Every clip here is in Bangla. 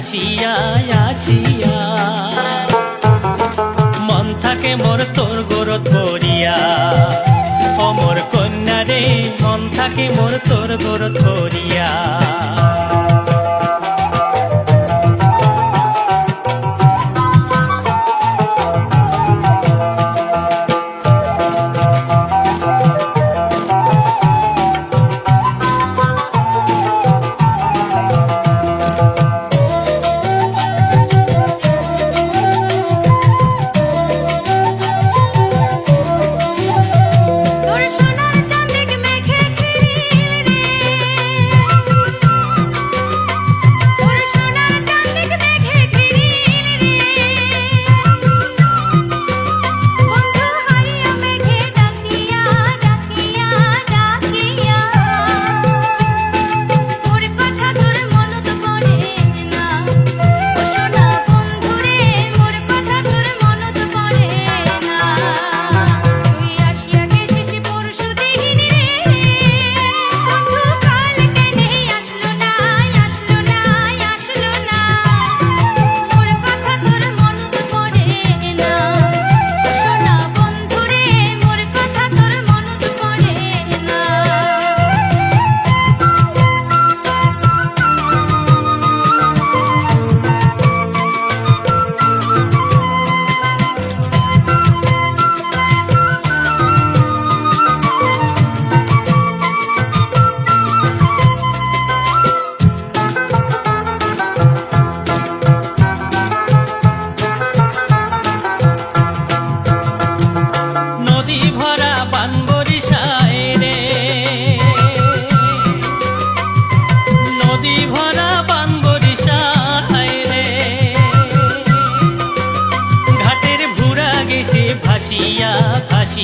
আসিয়া আসিয়া। মন থাকে মোর তোর গরত পড়িয়া অমর কন্যা রে, মন থাকে মোর তোর গরত পড়িয়া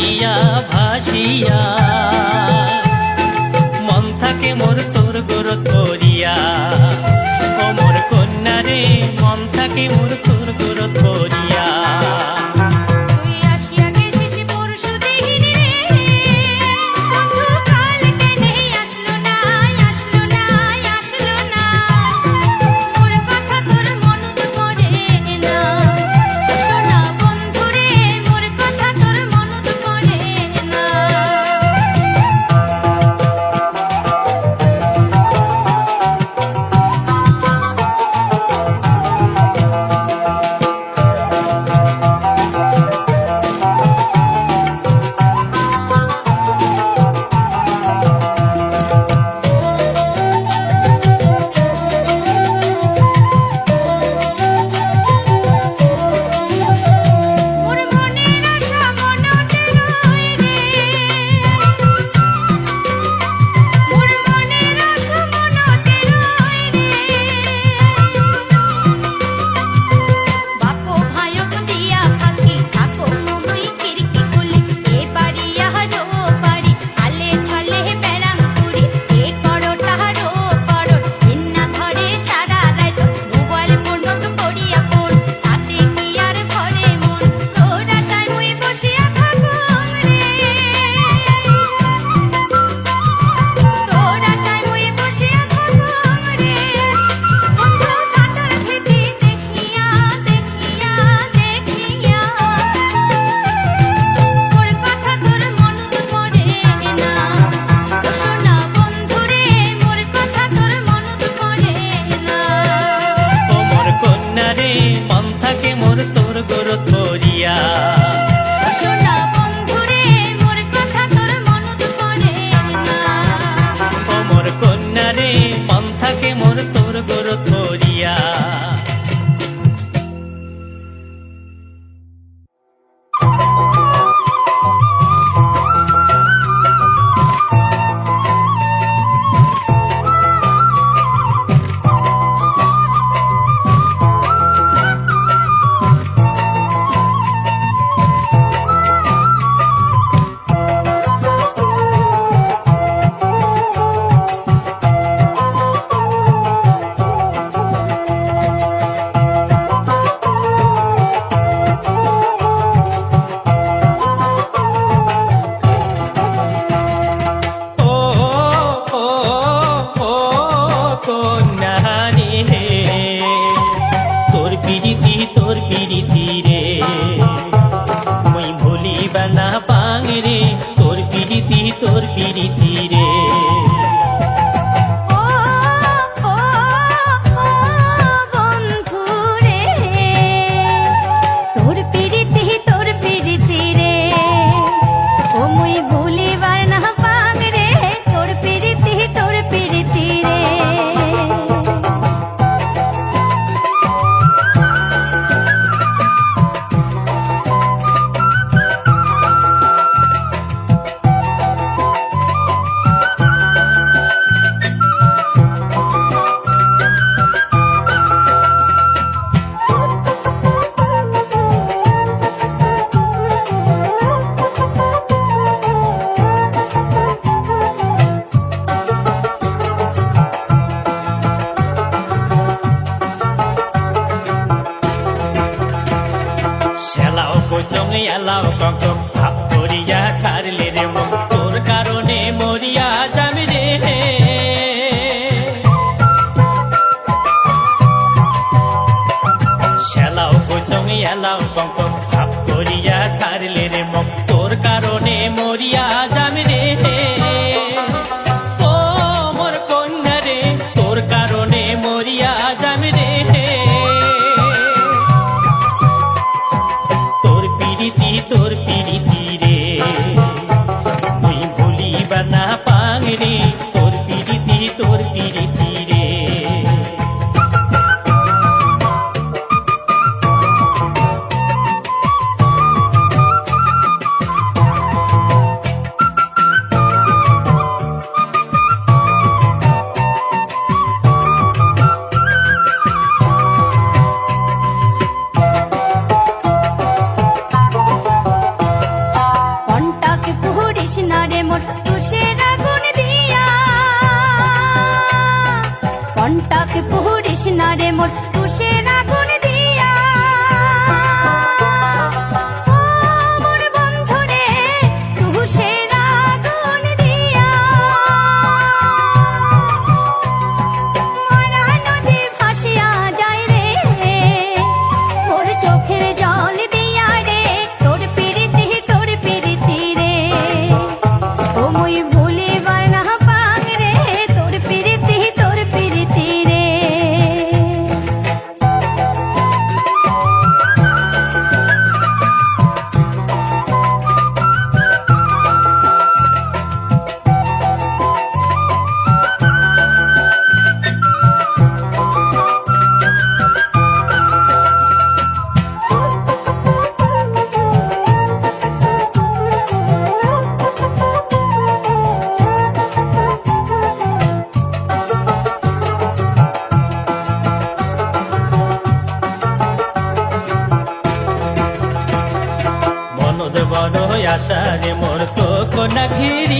ভাসিয়া ভাসিয়া। মন থাকে মোর তোর গোর তরিয়া ও মোর কন্যা রে, মন থাকে মোর তোর গোর তরিয়া mim. কালে এলাও কখন ভাব করিয়া ছাড়লে রে মন। তোর কারণে মরিয়া যাবি রে শ্যালাও কোচং এলাও কখন ভাব করিয়া ছাড়লে রে মন। তোর কারণ நீ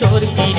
তোর কি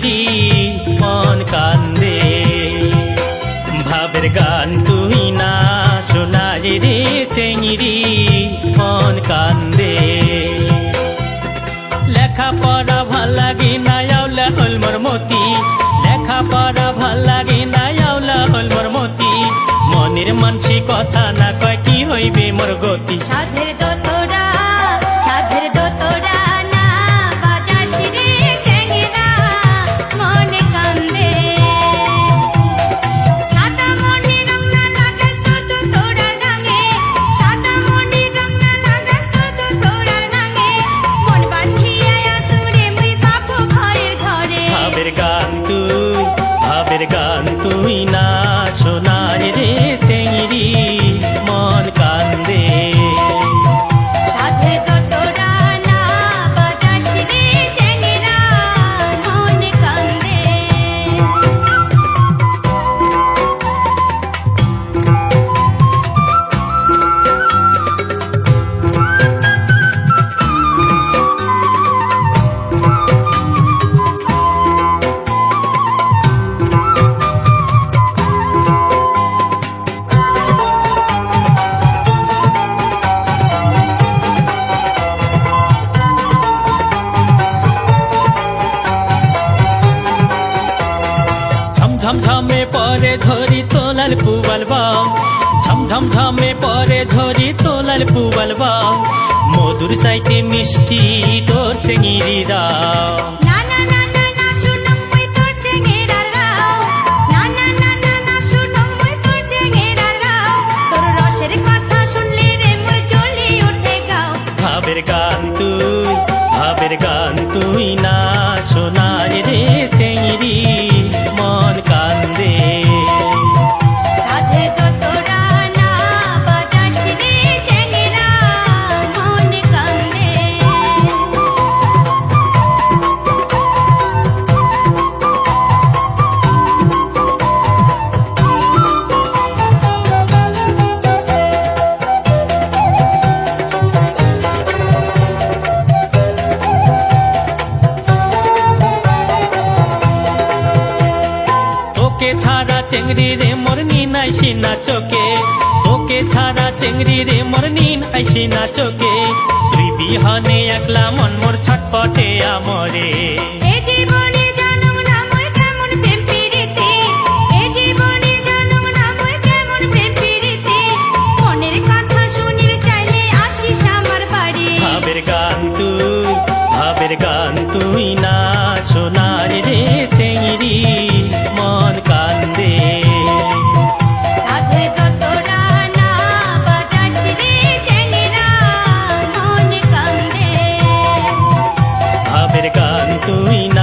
তৈরি মন কান্দে। ভাবের গান তুই না শোনায় রে চেঙিরি মন কান্দে। লেখা পড়া ভালো লাগে না আওলা হল মোর মতি লেখা পড়া ভালো লাগে না আওলা হল মোর মতি মনের মানসি কথা না কয় কি হইবে মোর গতি। সাধের ঝমঝমে পরে ধরি তোলার পুবাল বা মধুর চাইতে মিষ্টি তোর চেঙিরি দাও। গান তুই ভাবের গান তুই মরনি নাইসি না চোখে। ওকে ছাড়া চেংড়ি রে মরনি নাইসি না চোখে। তুই বিহনে একলা মন মোর ছটপটে আমরে। ruina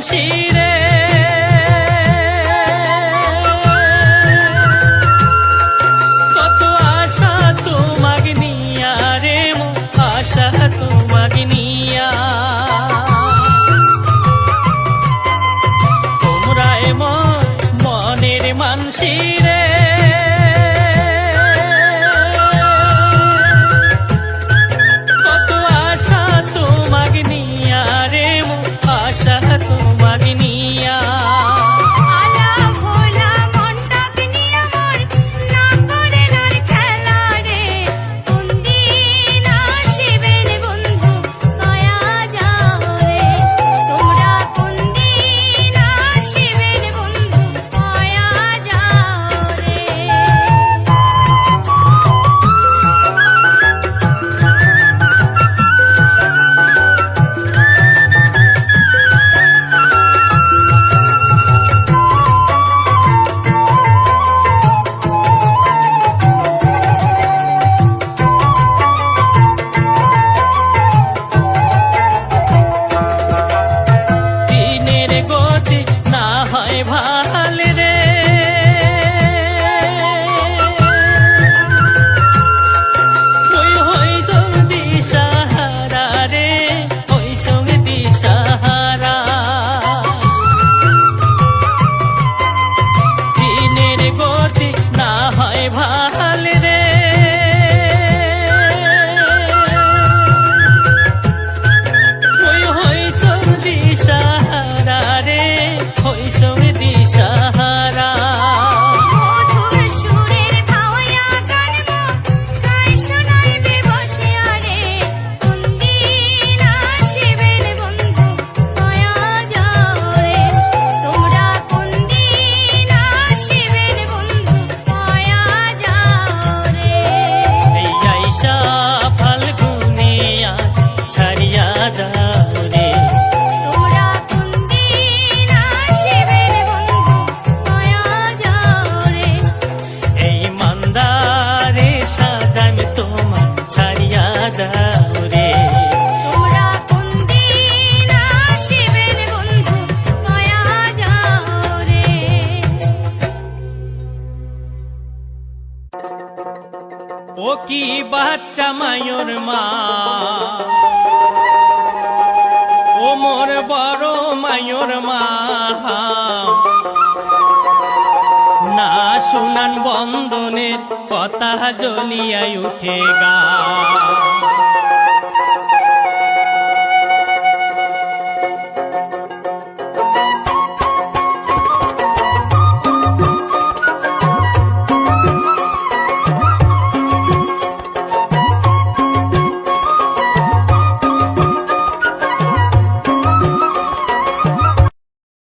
心。না হয় ভালে রে ও কি বাচ্চা মায়ুর মা? ও মোর বড় মায়ুর মা। না শুনান বন্ধনের কথা জ্বলিয়াই উঠে গা।